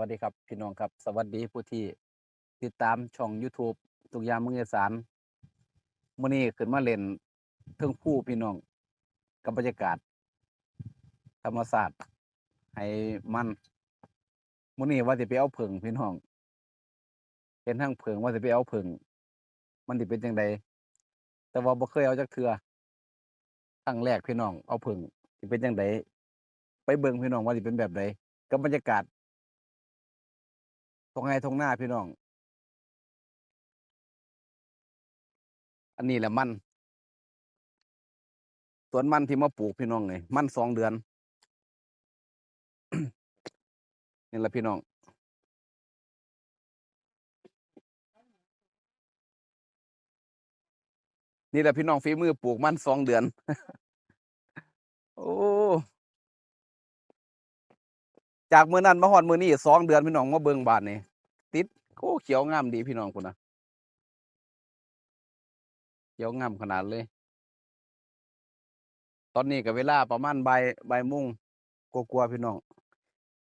วัสดีครับพี่น้องครับ สวัสดีผู้ที่ติดตามช่อง YouTube ทุกยางมือสารมื้อนี้ขึ้นมาเล่นเทิงผู้พี่น้องกับบรรยากาศ ธรรมศาสตร์ให้มันมื้อนี้ว่าสิไปเอาเผิงพี่น้องเห็นทั้งเผิงว่าสิไปเอาเผิงมันสิเป็นจังไดแต่ว่าบ่เคยเอาจักเทื่อครั้งแรกพี่น้องเอาเผิงสิเป็นจังไดไปเบิ่งพี่น้องว่าสิเป็นแบบใดกับบรรยากาศ รงไงตรงหน้าพี่น้อง อันนี้แหละมันสวนมันที่มาปลูกพี่น้องเลยมันสองเดือนนี่แหละพี่น้องนี่แหละพี่น้องฝีมือปลูกมันสองเดือน โอ้ จากมือนั้นมาหอดมือนี้สองเดือนพี่น้องมาเบิ่งบานนี่ ติดโอ้เขียวงามดีพี่น้องคุณนะเขียวงามขนาดเลย ตอนนี้กับเวลาประมาณใบ่ายบ่งกลัวๆพี่น้อง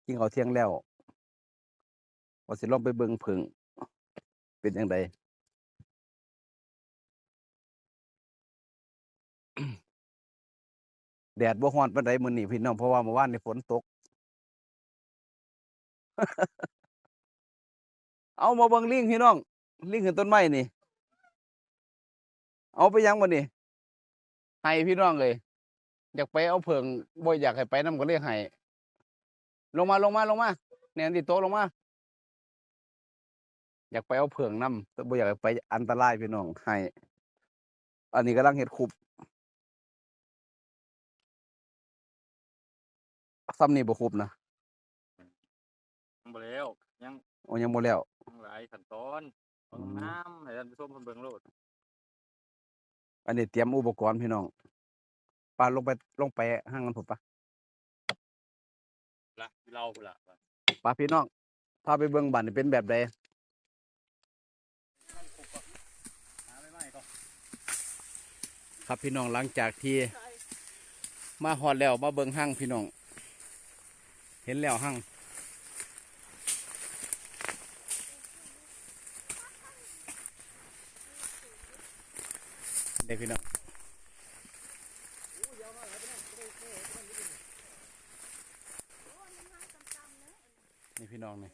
กินเขาเที่ยงแล้วว่าสิลองไปเบิ่งผึ่งเป็นยังไงแดดบ่ฮ้อนปานใดมื้อนี้พี่น้องเพราะว่าเมื่อวานนี่ฝนตก เอามาเบิ่งลิงพี่น้อง ลิงขึ้นต้นไม้นี่ เอาไปยังบ่นี่ให้พี่น้องเลย อยากไปเอาเผิงบ่อยากให้ไปนำก็เลยให้ลงมาลงมาลงมาเนี่ยติโตะลงมา อยากไปเอาเผิงนำแต่บ่อยากให้ไปอันตรายพี่น้องให้อันนี้กำลังเฮ็ดคุบซ้ำนี่บ่คุบนะบ่แล้วยังโอ้ยังบ่แล้วยังหลายขั้นตอนอืเบิ่งมน้ำให้ท่านผู้ชมเพิ่นเบิ่งโลดอันนี้เตรียมอุปกรณ์พี่น้องปาลงไปลงไปห้างกันผมปะละเราพุ่นละปาพี่น้องพาไปเบิ่งบ้านนี่เป็นแบบใดหาไม่ไหม้ก็ครับพี่น้องหลังจากที่มาฮอดแล้วมาเบิ่งห้างพี่น้อง เห็นแล้วห้าง เด็กพี่น้องนี่พี่น้องนี่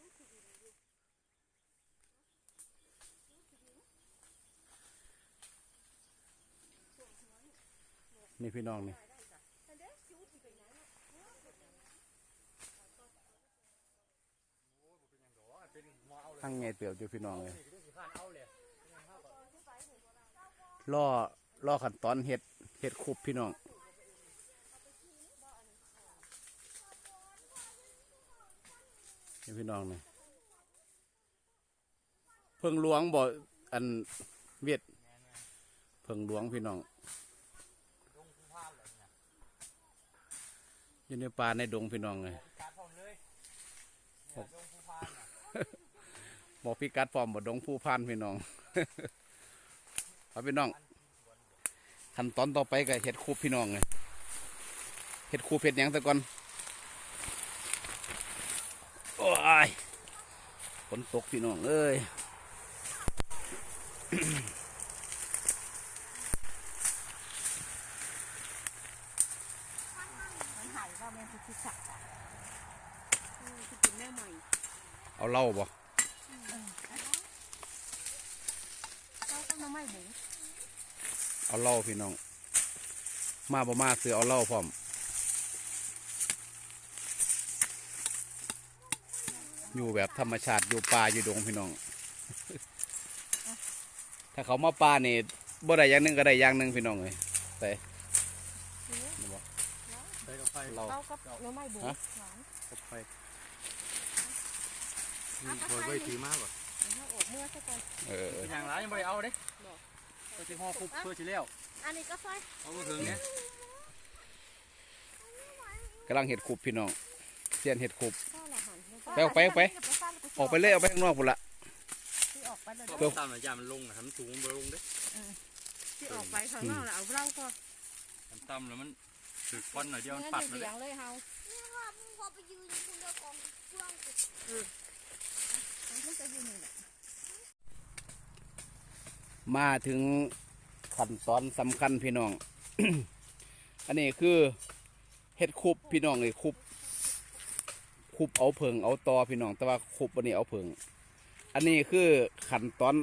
นี่พี่น้องนี่ห้างไงเตือบอยู่พี่น้องเลยล่อ ล่อขั้นตอนเห็ดเห็ดคุบพี่น้องพี่น้องนี่เพิ่งหลวงบ่อันเวียดเพิ่งหลวงพี่น้องอยู่ในป่าในดงพี่น้องเลยบอกพี่กัดฟอร์มบดดงผู้พันพี่น้องครับพี่น้อง ขั้นตอนต่อไปก็เห็ดคูบพี่น้องเลยเห็ดคูบเห็ดยังต่ก่อนโอ้ยฝนตกพี่น้องเอ้ยเอาเล้าบ่ เราต้องมาไม่หมู เอาเหล้าพี่น้อง มาบ่มาซื้อเอาเหล้าพร้อมอยู่แบบธรรมชาติอยู่ป่าอยู่ดงพี่น้อง ถ้าเขามาป่านี่บ่ได้อย่างหนึงก็ได้อย่างหนึงพี่น้องเลยแต่ใส่กับไฟเราเรากับแม่ใหม่หมูฮะหวานกับไฟนี่พอไว้ถือมากกว่าเดี๋ยวเราออกเมื่อสักก่อนเออเป็นอย่างไรยังบ่ได้เอาเด้ เพื่อสิห่อคุบเพื่อสิแล้วอันนี้ก็ซอยเอาบ่ถึงเนี่ยกำลังเห็ดคุบพี่น้องเสียนเห็ดคุบพ่อละหันไปออกไปออกไป ออกไปเลยเอาไปข้างนอกพุ่นละที่ออกไปเลยเพื่อตามระยะมันลงนะทำสูงบ่ลงเด้ที่ออกไปข้างนอกน่ะเอาเราก็ทำต่ำแล้วมันถึกควันหน่อยเดียวมันเงินปัดเสีเลยยงเลยเฮามึงพอไปยืนอยู่คนเดียวของเครื่องกูมันก็จะอยู่นี่แหละ มาถึงขั้นตอนสำคัญพี่น้อง อันนี้คือเฮ็ดคุบพี่น้องเลยคุบคุบเอาเพิงเอาตอพี่น้อง แต่ว่าคุบอันนี้เอาเพิง อันนี้คือขั้นตอน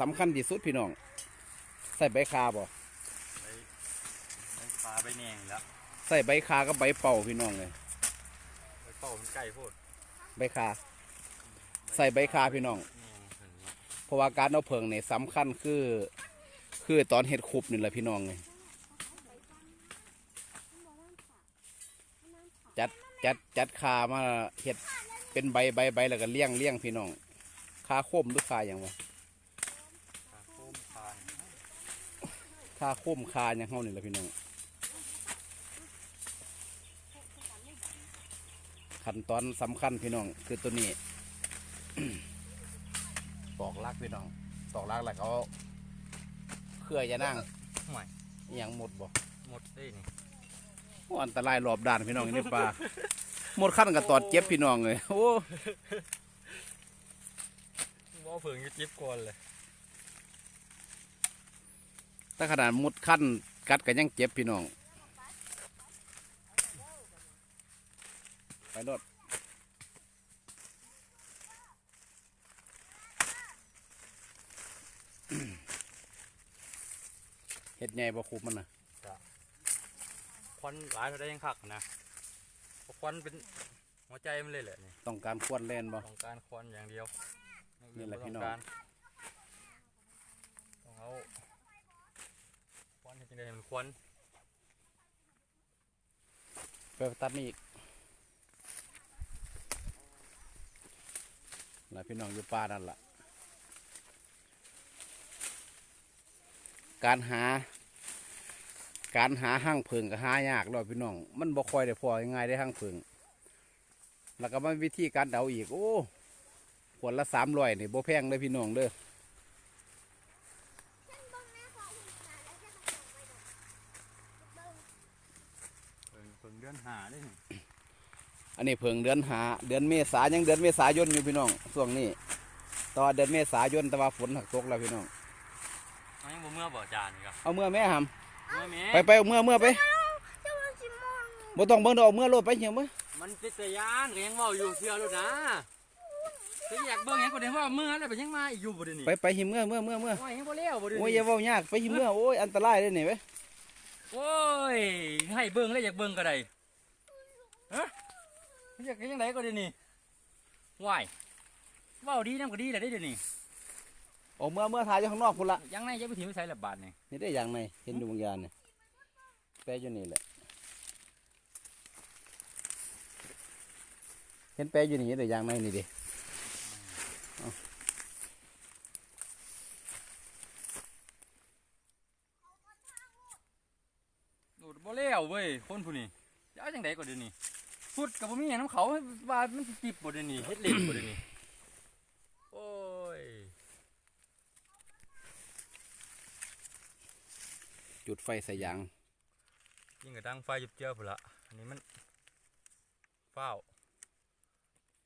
สำคัญที่สุดพี่น้อง ใส่ใบคาบ่ไปไปปลาไปแหนงแล้วใส่ใบคากับใบเป่าพี่น้องเลยไปเป่ามันไก่โพดใบคา ใส่ใบคาพี่น้อง เพราะว่าการเอาเพิงเนี่ยสำคัญคือ คือตอนเฮ็ดคุบนี่แหละพี่น้องเลยจัดจัดจัดคามาเฮ็ดเป็นใบใบใบแล้วก็เลี้ยงเลี้ยงพี่น้องคาโคมหรือคาอย่างวะปลาโคาคาโคมคาอย่างเฮานี่แหละพี่น้องขั้นตอนสำคัญพี่น้องคือตัวนี้ ตอกลักพี่น้องตอกลักแล้วเขาเคลื่อยจะนั่งห่วยอหย่างหมดบ่หมดได้นี่โอ้อันตรายรอบด้านพี่น้องอยู่ในป่าหมดขั้นกับตอดเจ็บพี่น้องเลยโอ้ว่าเผิงอยุจิบก่อนเลยถ้าขนาดหมดขั้นกัดก็ยังเจ็บพี่น้องไปรถ เฮ็ดใหญ่บ่คุบมันน่ะควันหลายเขาได้ยังคักนะเพราะควันเป็นหัวใจมันเลยแหละนี่ต้องการควนแล่นบ่ต้องการควันอย่างเดียวนี่แหละพี่น้องต้การต้องเอาควันให้จังไดให้มันควันไปตัดนี่อีกหลายพี่น้องอยู่ป่านั่นล่ะ การหา การหาห้างเพิงก็หายากเลยพี่น้อง มันบ่ค่อยได้พอง่ายได้ห้างเพิงแล้วก็มันวิธีการเดาอีก โอ้ขวดละสามร้อยนี่บ่แพงเลยพี่น้องเด้อฉันเบิ่งแม่พอคุณขนาดแล้วจะมาส่งไปดอกเบิ่งเผิงเผิงเดือนหาได้นี่อันนี้เพิงเดือนหา เดือนเมษายังเดือนเมษายนอยู่พี่น้อง ช่วงนี้ ต่อเดือนเมษายนแต่ว่าฝนหักตกแล้วพี่น้อง เอายังบ่เมื่อบ่จานนี่ครับเอาเมื่อแม่หเมื่อแม่ำไปไปเอาเมื่อเมื่อไปเจ้ามันสิมองบ่ต้องเบิ่งดอกเมื่อโลดไปเหี่ยวมั้ยมันเป็นตะยานก็ยังเว้าอยู่เชื่อแล้วนะก็อยากเบิ่งหยังก็ได้ว่าเมื่อแล้วไปยังมาอีกอยู่บ่เดี๋ยวนี้ไปไปหิเมื่อเมื่อเมื่อเมื่อโอ้ยยังบ่เลี้ยวบ่เดี๋ยวโอ้ยอนี้ย่าเว้ายากไปหิเมื่อโอ้ยอันตรายเลยนี่เว้ยโอ้ยให้เบิ่งแล้วอยากเบิ่งก็ได้ฮะอยากเฮ็ดยังไงก็เดี๋ยวนี้ว้ายเว้าดีนำก็ดีแหละได้เดี๋ยวนี้ ออกเมื่อเมื่อถ่ายอยู่ข้างนอกพุ่นละยังไงจะไปถิ่มไปใส่ละบาทนี่นี่ได้อย่างในเห็นดูบางอย่างนี่แปะอยู่นี่แหละ เห็นแปะอยู่นี่ได้อย่างในนี่ดิโดดบ่เลี้ยวเว้ยคนผู้นี้จะเอาจังไดก็เดี๋ยวนี้พูดกับบ่มีหยังนํเขาว่ามันสิจิบบ่เดี๋ยวนี้เฮ็ดเล่นบ่เดี๋ยวนี้โอ้ย จุดไฟใส่ยางยิ่งกระดังไฟจุบเจือพุ่นละอันนี้มันฟ้าว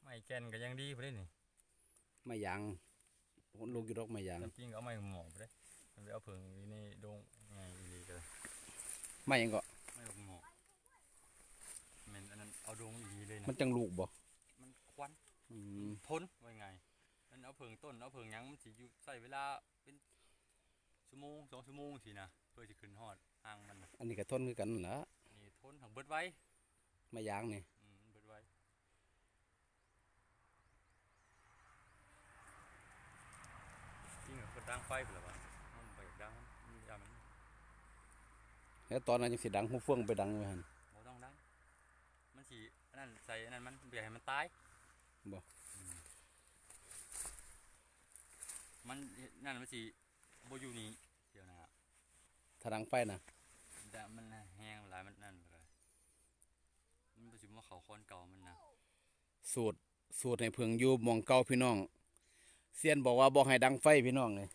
ไม่แกนก็ยังดีพุ่นเด้นี่ไม่ยางคนลูกอยู่ดอกไม่ยางจริงๆก็เอาไม้หมอกไปเด้มันไปเอาเผิงอยู่ในดงไงอีหลีก็เลยไม่หยังก็ไม้หมอกแม่นอันนั้นเอาดงอีหลีเลยนะมันจังลูกบ่มันควันอืมทนว่าไงนั่นเอาเผิงต้นเอาเผิงหยังมันสิอยู่ใส่เวลาเป็นชั่วโมงสองชั่วโมงสินะ เพื่อสิขึ้นฮอดอ่างมันน่ะอันนี้ก็ทนคือกันนั่นล่ะนี่ทนถังเบิดไว้ไม่ยางนี่อืมเบิดไว้จริงเหรอเปิดดังไฟเปล่าวะมันไปดังมันยามันแล้วตอนนั้นยังสิดังหูเฟื่องไปดังอยู่หั่นบ่ต้องดังมันสิอันนั้นใส่อันนั้นมันเบียให้มันตายบ่อืมมันนั่นมันสิบ่อยู่นี่เดี๋ยวนะ ถ้าดังไฟน่ะแต่มันแห้งหลายมันนั่นไปเลยมันบ่สิมาเข้าคอนเก่ามันนะสูตรสูตรให้เพิงอยู่หมองเก่าพี่น้อง เซียนบอกว่าบอกให้ดังไฟพี่น้องเลย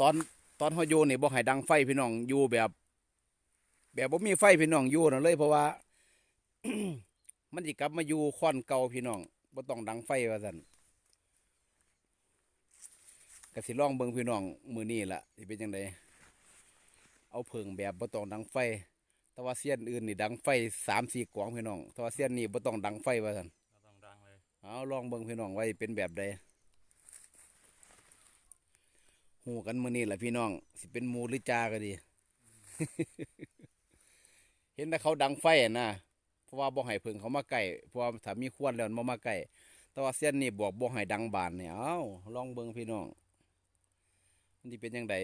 ตอนตอนเฮาอยู่นี่บอกให้ดังไฟพี่น้องอยู่แบบ แบบบ่มีไฟพี่น้องอยู่นั่นเลยเพราะว่า มันสิกลับมาอยู่ค้อนเก่าพี่น้องบ่ต้องดังไฟว่าซั่น ก็สิลองเบิ่งพี่น้องมื้อนี้ล่ะสิเป็นจังไดเอาเพิงแบบบ่ต้องดังไฟแต่ว่าเสี้ยนอื่นนี่ดังไฟ3-4กวางพี่น้องแต่ว่าเสี้ยนนี้บ่ต้องดังไฟว่าซั่นเราต้องดังเลยเอาลองเบิ่งพี่น้องไว้เป็นแบบใดหูกันมื้อนี้ล่ะพี่น้อง สิเป็นหมูหรือจาก็ดี เห็นแต่เขาดังไฟอะนะเพราะว่าบ่ให้เพิ่งเขามาใกล้เพราะว่าถ้ามีควนแล้วมันบ่มาใกล้แต่ว่าเส้นนี่บอกบ่ให้ดังบานเนี่ยเอ้าลองเบิ่งพี่น้อง มันสิเป็นจังได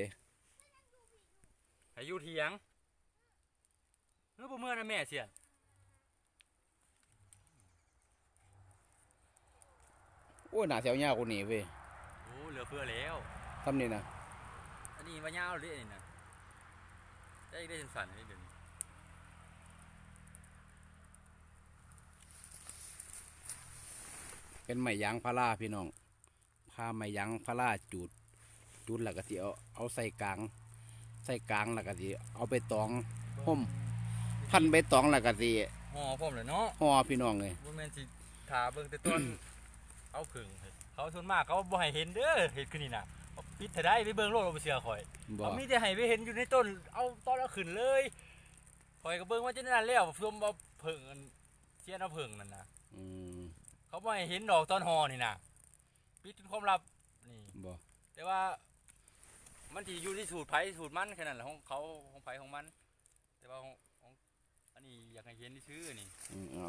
ให้อยู่เถียงเมื่อบ่เมื่อนะแม่เสียนโอ้ยหน้าแถวยาวกว่านี้เว้ยโอ้เหลือเฟือแล้ว ทำนี่นะอันนี้มายาวเลยนี่นะได้ได้สั่นๆอันนี้เดี๋ยวนี้เป็นไม้ยางพาราพี่น้องพาไม้ยางพาราจูด จูดแล้วก็สิเอาเอาใส่กลาง ใส่กลางแล้วก็สิเอาไปตองห่มพันไปตองแล้วก็สิห่อพร้อมเลยเนาะห่อพี่น้องเลยบ่แม่นสิถาเบิ่งแต่ต้นเอาผึ่งให้เขาส่วนมากเขาบ่ให้เห็นเด้อเห็นคือนี่น่ะเอาปิดถ้าได้ไปเบิ่งโลกเราบ่เชื่อข่อยบ่เขามีแต่ให้ไปเห็นอยู่ในต้น เอาตอนเอาขึ้นเลยข่อยก็เบิ่งว่าจะนั่นแล้วรวมเอาผึ่งอันเสียนเอาผึ่งนั่นน่ะอืมเขาบ่ให้เห็นดอกตอนห่อนี่น่ะปิดเป็นความลับนี่บ่แต่ว่า มันสิอยู่ที่สูตรไผสูตรมันแค่นั้นแหละของเขาของไผของมัน แต่ว่าของของอันนี้อยากให้เห็นชื่อๆนี่อืมเอา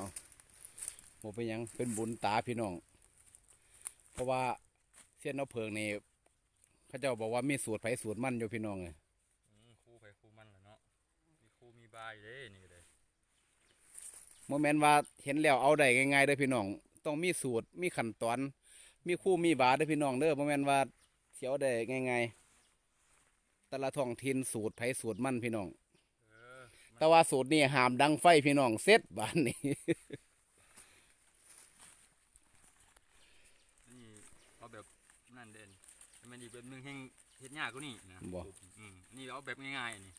บ่เป็นหยังเป็นบุญตาพี่น้อง เพราะว่าเส้นเอาเพิงนี่เขาเจ้าบอกว่ามีสูตรไผสูตรมันอยู่พี่น้องเลยอืมคู่ไผคู่มันแหละเนาะมีคู่มีบายเด้นี่ก็เลยโมแมนว่าเห็นแล้วเอาได้ง่ายๆเด้อพี่น้อง ต้องมีสูตรมีขั้นตอน มีคู่มีบาเด้อพี่น้องเด้อโมแมนว่าเสียวได้ง่ายๆ แต่ละท้องถิ่นสูตรไผสูตรมันพี่น้องเออแต่ว่าสูตรนี่ห้ามดังไฟพี่น้องเสร็จบ้านนี้นี่เอาแบบนั่นเด่นแต่มันอีกแบบหนึงแห่งเฮ็ดยากกว่านี่นะบ่อืมนี่เอาแบบง่ายๆนี่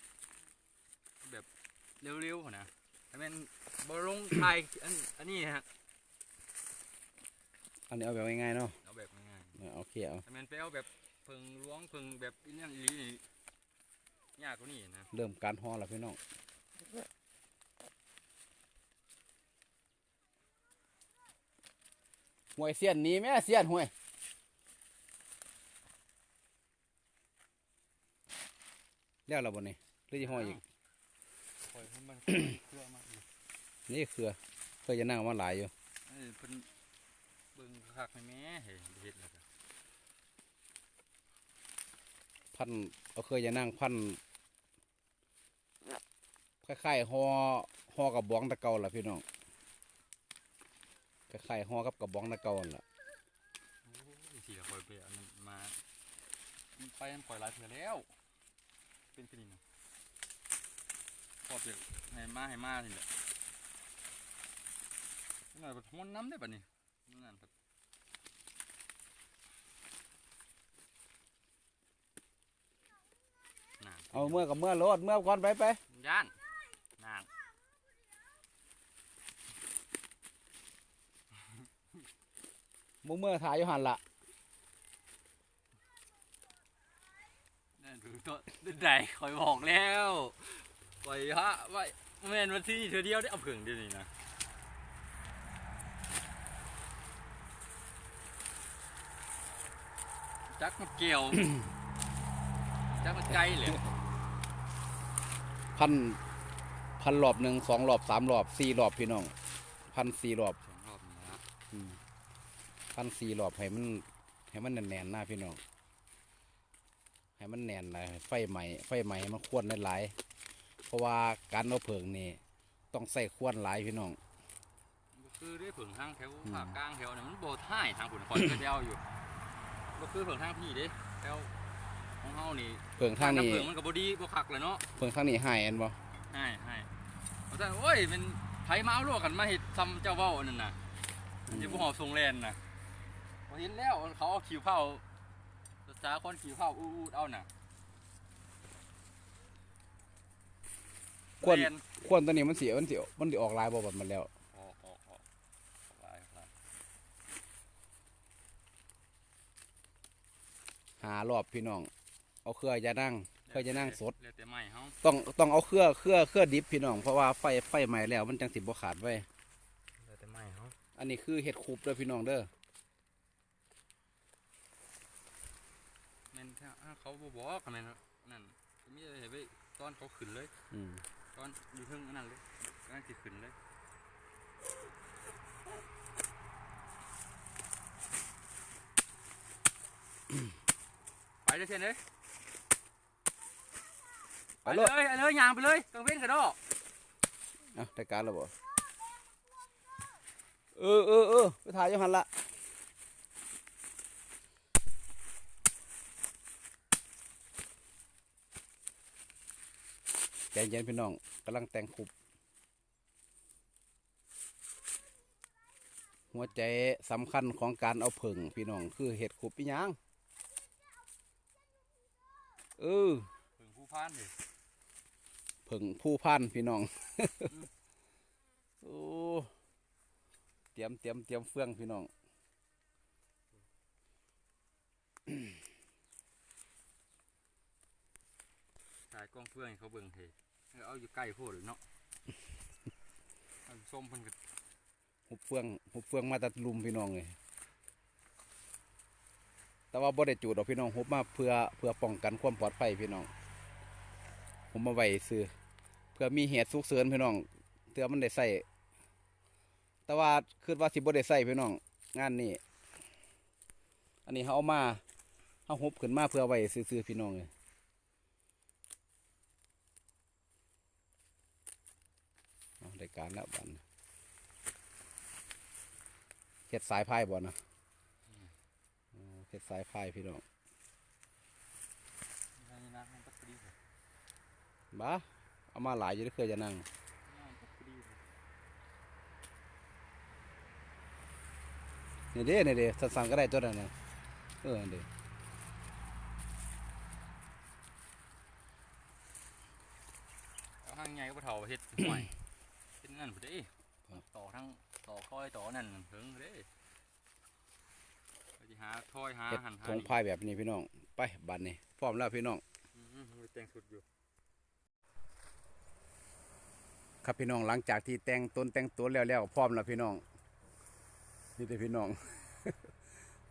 เอาแบบเร็วๆหั่นนะแต่แม่นบ่ลงทายอันอันนี้ฮะอันนี้เอาแบบง่ายๆเนาะเอาแบบง่ายเออโอเคเอาๆแต่แม่นไปเอาแบบเพิงล้วงเพิงแบบอีนั่นอีหลีนี่ ยากกว่านี่นะเริ่มการห่อแล้วพี่น้องห่วยเสียนหนี้แม่เสียนห่วยแล้วเราบนนี้หรือจะห่ออีกปล่อยให้มันเครื่อมากอยู่นี่เครือเคยจะนั่งมาหลายอยู่เอ้ยเพิ่นเบิ่งคักให้แม่เฮ้ยเฮ็ดแล้วก็พันเอาเคยจะนั่งพัน คล้ายๆห่อห่อกับบองตะเกาล่ะพี่น้องคล้ายๆห่อกับกระบองตะเกานั่นล่ะโอ้ยสิละปล่อยไปอันนั้นมามันไปมันปล่อยหลายเถื่อแล้ว เป็นคือนี่นะพอเปียกให้มาให้มานี่แหละนิดหน่อยบัดม้วนน้ำได้บัดนี้นั่นบัดนั่นเอาเมื่อกับเมื่อโลดเมื่อก่อนไปไปย่านนั่น มึงเมื่อถ่ายอยู่หันละนั่นคือตัวใดคอยบอกแล้วปล่อยฮะไว้แม่นวันที่นี่เธอเดียวได้เอาผึ่งเดียวนี่นะจักมันเกี่ยว จักมันไกลเลยพันพันรอบหนึ่งสองรอบสามรอบสี่รอบพี่น้อง พันสี่รอบสองรอบนี่นะ อืมพันสี่รอบให้มันให้มันแน่นๆหน้าพี่น้องให้มันแน่นหลายไฟใหม่ไฟใหม่มันควรหลายๆเพราะว่าการเอาเผิงนี่ต้องใส่ควรหลายพี่น้องบ่คือได้ผึ่งทางแถวอืมภาคกลางแถวเนี่ยมันโบท่ายทางผุนคอยก็เดียวอยู่ก็คือผึ่งทางพี่เด้แถวของเฮานี่เผิงทางนี้ผึ่งมันก็บ่ดีบ่คักเลยเนาะเผิงทางนี้หายอันบ่ให้ให้เพราะฉะนั้นโอ้ยเป็นไผมาเอาลวกกันมาเฮ็ดซ้ำเจ้าเว้าอันนั่นน่ะมันจะบ่หอบทรงแลนน่ะพอ เห็นแล้วเขาเอาขีวเผาภาษาคนขีวเผาอู้อู้เอาน่ะควรควรตอนนี้มันเสียมันเสียมันออกลายบ่บัมันแล้วหารอบพี่น้อง เอาเครือจะนั่งเครือจะนั่งสดต้องต้องเอาเครือเครือเครือดิบพี่น้องเพราะว่าไฟไฟใหม่แล้ว มันจังสิบบขาดไว้อันนี้คือเห็ดคูบเด้อพี่น้องเด้อ ถ้าถ้าเขาบ่บอกกันแม่นนั่นก็มีแต่ไปตอนเขาขึ้นเลย อืมตอนอยู่เทิงอันนั้นเลยกำลังสิขึ้นเลยไปเลยเช่นเลยไปไปเลเลยยไปเลยยางไปเลยกังเว้นกระดอกเอาได้การแล้วบ่เออเออเออไปถ่ายอยู่หันละ ใจเย็นพี่น้องกำลังแต่งคุบ หัวใจสำคัญของการเอาผึ่งพี่น้องคือเห็ดคุบพี่ยางเออถึงผู้พานเลยผึ่งผู้พันพี่น้องโอ้เตรียมเตรียมเตรียมเฟื่องพี่น้องถ่ายกล้องเฟื่องให้เขาเบิ่งเท เอาอยู่ใกล้โพดเลยเนาะเอาส้มเพิ่นก็หุบเฟืองหุบเฟืองมาตัดลุมพี่น้องเลยแต่ว่าบ่ได้จูดดอกพี่น้องหุบมาเพื่อเพื่อป้องกันความปลอดภัยพี่น้อง ผมมาไว้ซื้อเพื่อมีเหตุสุกเสริญพี่น้องเตือมันได้ใส่แต่ว่าคือว่าสิบ่ได้ใส่พี่น้อง งานนี้อันนี้เขาเอามาเขาหุบขึ้นมาเพื่อไว้ซื้อๆพี่น้องเลยเอาได้ การแล้วบัดนเฮ็ดสายพายบ่นะอ๋อเฮ็ดสายพายพี่น้องนี่นะมันก็พอดีเลยบ้าเอามาหลายอยู่เด้อเคยจะนั่งมันก็พอดีเลยนี่เด้นี่เด้สั้นๆก็ได้ตัวนั้นนะเออนี่เด้เอาห้างใหญ่ก็บ่เท่าเฮ็ดห่วยเฮ็ด นั่นพอดีต่อทั้งต่อคอยต่อนั่นถึงพอดีไปสิหาถ้อยหาเฮ็ดหันหาทงพายแบบนี้พี่น้อง ไปบัดนี้พร้อมแล้วพี่น้องอืมๆมันแต่งสุดอยู่ ครับพี่น้องหลังจากที่แต่งต้นแต่งตัวแล้วแล้วพร้อมแล้วพี่น้องนี่เด้อพี่น้อง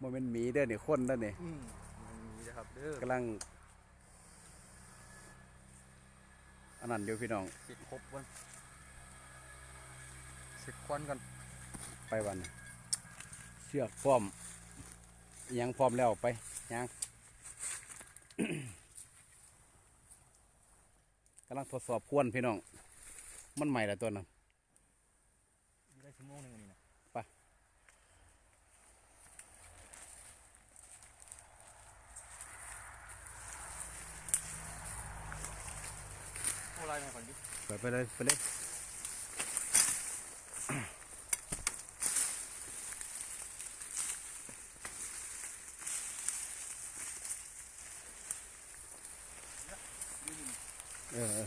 บ่แม่นหมีเด้อนี่คนเด้อนี่อืมมีนะครับเด้อกำลังอันนั้นอยู่พี่น้องสิครบวัน สิควันกันไปวันนี้เชือกพร้อมอิหยังพร้อมแล้วไปยังกำลังทดสอบควนพี่น้อง มันใหม่ละตัวนั้นได้ชั่วโมงหนึงอันนี้นะไปโอ้ไล่มาก่อนดิไปไปเลยไปเลยเออ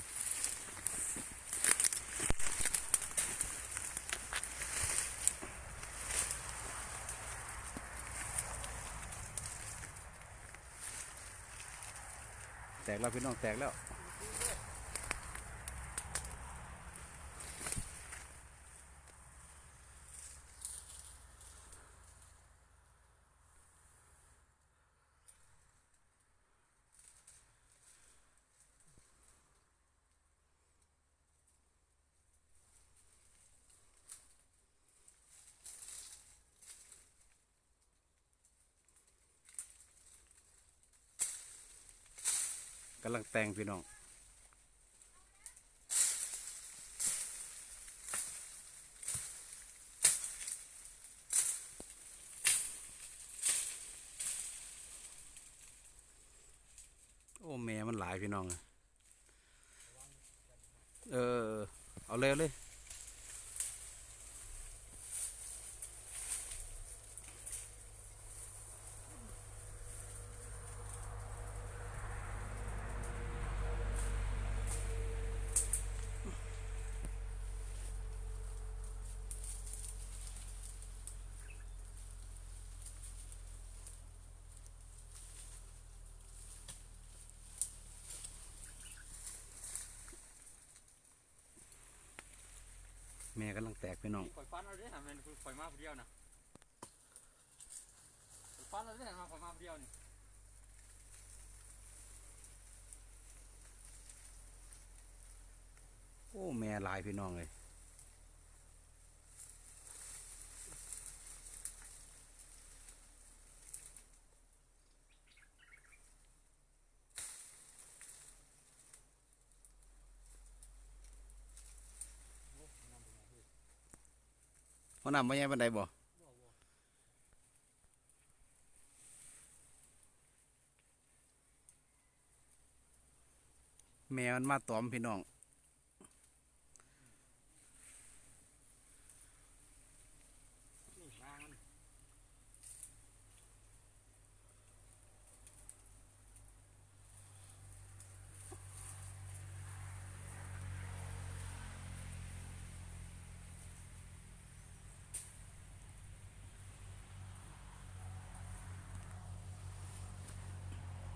แตกแล้วพี่น้องแตกแล้ว กำลังแต่งพี่น้อง แม่กำลังแตกพี่น้องข่อยฟันเอาเด้อมันคือข่อยมาผู้เดียวนะข่อยฟันเอาเด้อมาข่อยมาผู้เดียวนี่โอ้แม่หลายพี่น้องเลย พ่อ น้ำพ่อใหญ่บันไดบ่แมวมันมาตอมพี่น้อง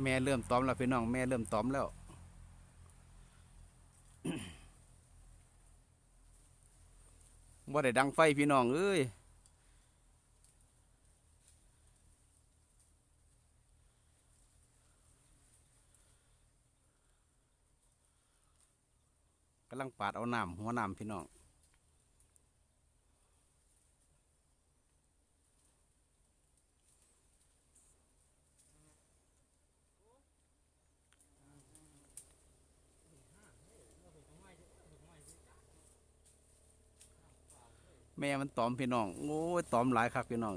แม่เริ่มตอมแล้วพี่น้องแม่เริ่มตอมแล้วว่าได้ดังไฟพี่น้องเอ้ยกำลังปาดเอาน้ำหัวน้ำพี่น้อง ม่มันตอมพี่น้อง โอ้ยตอมหลายครับพี่น้อง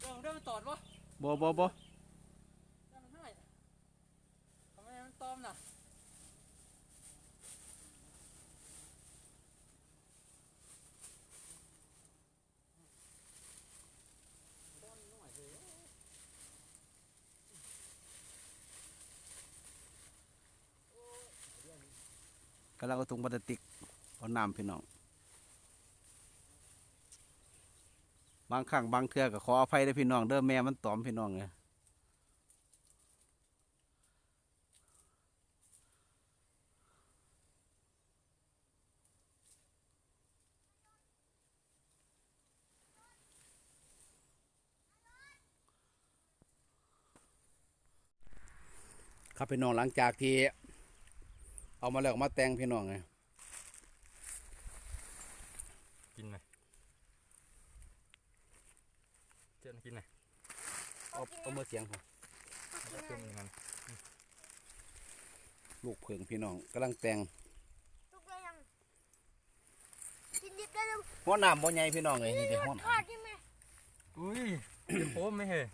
เดิมเดิมตอดวะบ่บ่บ่ เดิมมันให้ทำไมมันตอมน่ะ กำลังเอาถุงพลาสติกเอาน้ำพี่น้อง บางครั้งบางเทื่อก็ขออภัยเด้พี่น้อง เด้อแม่มันตอมพี่น้องไงครับพี่น้องหลังจากที่ เอามาแล้วก็มาแต่งพี่น้องไงกินหน่อยเจ้ากินหน่อยเอาเอามือเสียงผมเจ้ามันลูกเผิงพี่น้องกำลังแต่งทุกอย่างกินดิบได้เลยหัวน้ำบ่ใหญ่พี่น้องเลยนี่เดี๋ยวหัวทอดได้ไหมอุ้ยเดี๋ยวโค้มไม่เหรอ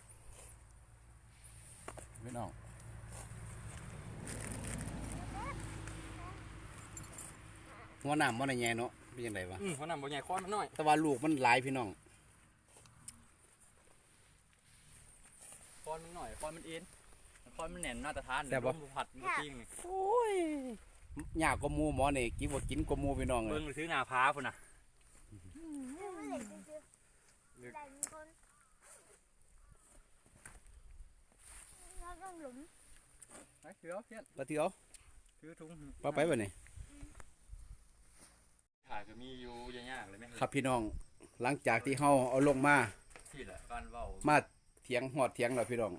พี่น้อง หัวน้ำบ่ได้ใหญ่เนาะเป็นยังไงวะอืมหัวหน้าบ่ใหญ่ค้อนมันน้อยแต่ว่าลูกมันหลายพี่น้องค้อนมันหน่อยค้อนมันเอ็นค้อนมันแน่นมาตรฐานเดี๋ยวลมผัดมันก็ปิ้งนี่โอ้ยยากกว่าหมูหมอนี่กินบ่กินกว่าหมูพี่น้องเลเบิ่ยงซื้อหน้าพาพุ่นน่ะไม่เหล็กจริงๆแต่มีคนเราต้องหลุมไปเดี๋ยวเพี้ยนปะเที่ยวซื้อถุงปะไปบ่นี่ ถ่ายก็มีอยู่ยากๆเลยไหมครับพี่น้อง หลังจากที่เฮาเอาลงมาที่แหละการเว้ามาเถียงหอดเถียงแล้วพี่น้อง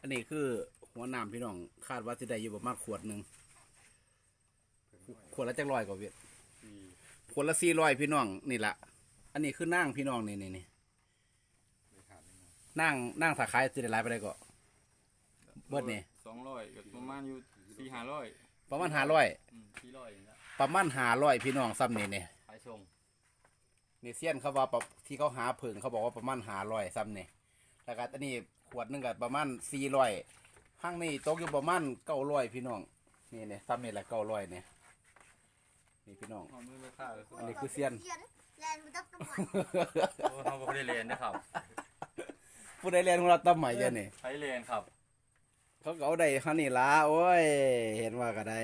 อันนี้คือหัวน้ำพี่น้อง คาดว่าจะได้อยู่ประมาณขวดหนึ่งขวดละจักร้อยกว่าเวียดที่ขวดละสี่ร้อยพี่น้องนี่ละอันนี้คือนั่งพี่น้องนี่นี่นี่ไม่ขาดเลยนะนั่งนั่งสาขายสิได้หลายไปได้ก็ เบิดนี่ สองร้อยก็ประมาณอยู่สี่ห้าร้อยประมาณห้าร้อย อืมสี่ร้อยอย่างเงี้ย ประมาณห้าร้อยพี่น้องซ้ำนี่นี่ขายส่งนี่เซียนเขาว่าประที่เขาหาเผิงเขาบอกว่าประมาณห้าร้อยซ้ำนี่แล้วก็อันนี้ขวดหนึงก็ประมาณสี่ร้อยห้างนี่ตกอยู่ประมาณเก้าร้อยพี่น้องนี่นี่ซ้ำนี่แหละเก้าร้อยเนี่ยนี่พี่น้อง เอามือไปฆ่าเลยอันนี้คือเซียนเขียนแลนมันต้องกำหนดโอ้เขาบอกได้เรียนนะครับผู้ใดเรียนของเราตั้มใหม่เจ้านี่ ใช้เรียนครับ เขาก็เอาได้ฮันนี่ละโอ้ย เห็นว่าก็ได้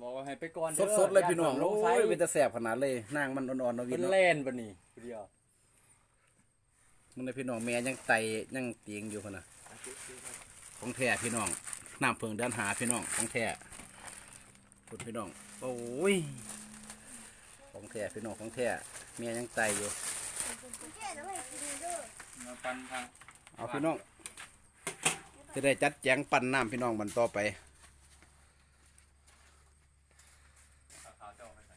บอกว่าให้ไปก่อนสดสดๆเลยพี่น้องลโอ้งไซยเป็นตะแสบขนาดเลยนางมันอ่อนๆเนาะวิเป็นนเนาะเล่นปะนี่เดียวมึงในพี่น้องแม่ยังไตยังเตียงอยู่คนน่ะ ของแท้พี่น้องน้ำเพิงเดินหาพี่น้องของแท้คุณพี่น้องโอ้ยของแท้พี่น้องของแท้เมียยังไตอยู่ แค่นั้นเลยกินเด้อมาปันทางเอาพี่น้องจะได้จัดแจงปั่นน้ำพี่น้องมันต่อไป ขาวเจ้าไปใส่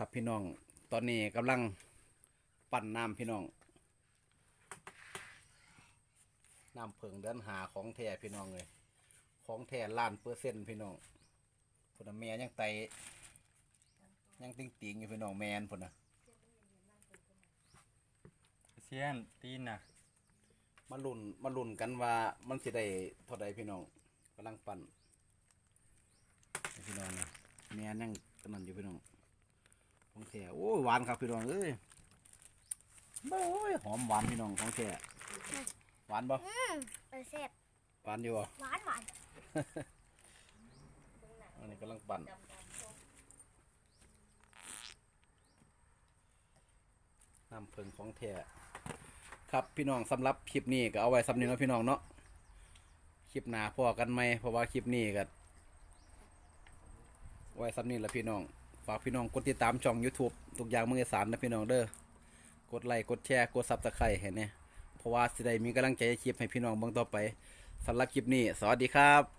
ครับพี่น้อง ตอนนี้กำลังปั่นน้ำพี่น้อง น้ำเพิงเดินหาของแท้พี่น้องเลย ของแท้ล้านเปอร์เซ็นต์พี่น้องพุ่นน่ะแม่ยังไตยังติงติงๆอยู่พี่น้องแมนพุ่นนะเซียนตีนน่ะมาลุ่นมาลุ่นกันว่ามันสิได้เท่าใดพี่น้องกำลังปั่นนี่พี่น้องนะแม่ยังกำนันอยู่พี่น้อง ของแท้โอ้ยหวานครับพี่น้องเอ้ยโอ้ยหอมหวานพี่น้องของแท้หวานบ่เออแซ่บหวานอยู่บ่หวานหวานอันนี้กำลังปั่นน้ำเพิงของแท้ครับพี่น้องสำหรับคลิปนี้ก็เอาไว้สำนึงแล้วพี่น้องเนาะคลิปหน้าพอกันไหมเพราะว่าคลิปนี้ก็ไว้สำนึงแล้วพี่น้อง ฝากพี่น้องกดติดตามช่อง YouTube ทุกอย่างมือสารนะพี่น้องเด้อกดไลค์กดแชร์กดซับสไครต์เห็นไหมเพราะว่าสิได้มีกำลังใจคลิปให้พี่น้องเบิ่งต่อไปสำหรับคลิปนี้ สวัสดีครับ